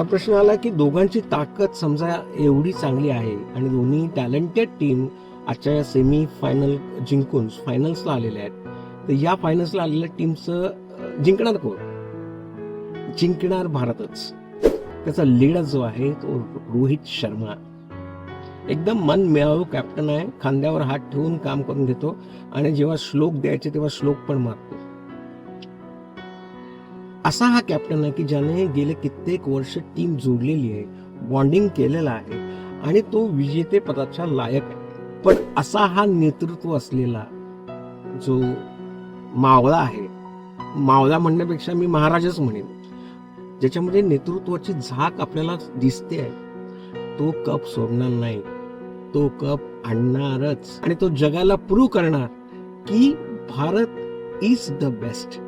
आता प्रश्न आला की दोघांची ताकद समजा एवढी चांगली आहे आणि दोन्ही टॅलेंटेड टीम आजच्या या सेमी फायनल जिंकून फायनल्सला आलेल्या आहेत तर या फायनल्सला आलेल्या टीमचं जिंकणार कोण? जिंकणार भारतच. त्याचा लीडर जो आहे तो रोहित शर्मा. एकदम मन मिळावू कॅप्टन आहे खांद्यावर हात ठेवून काम करून घेतो आणि जेव्हा श्लोक द्यायचे तेव्हा श्लोक पण मारतो असा हा कॅप्टन आहे की ज्याने गेले कित्येक वर्ष टीम जोडलेली आहे बॉन्डिंग केलेलं आहे आणि तो विजेते पदाच्या लायक आहे. पण असा हा नेतृत्व असलेला जो मावळा आहे मावळा म्हणण्यापेक्षा मी महाराजच म्हणेन ज्याच्यामध्ये नेतृत्वाची झाक आपल्याला दिसते आहे तो कप सोडणार नाही तो कप आणणारच आणि तो जगाला प्रूव्ह करणार की भारत इज द बेस्ट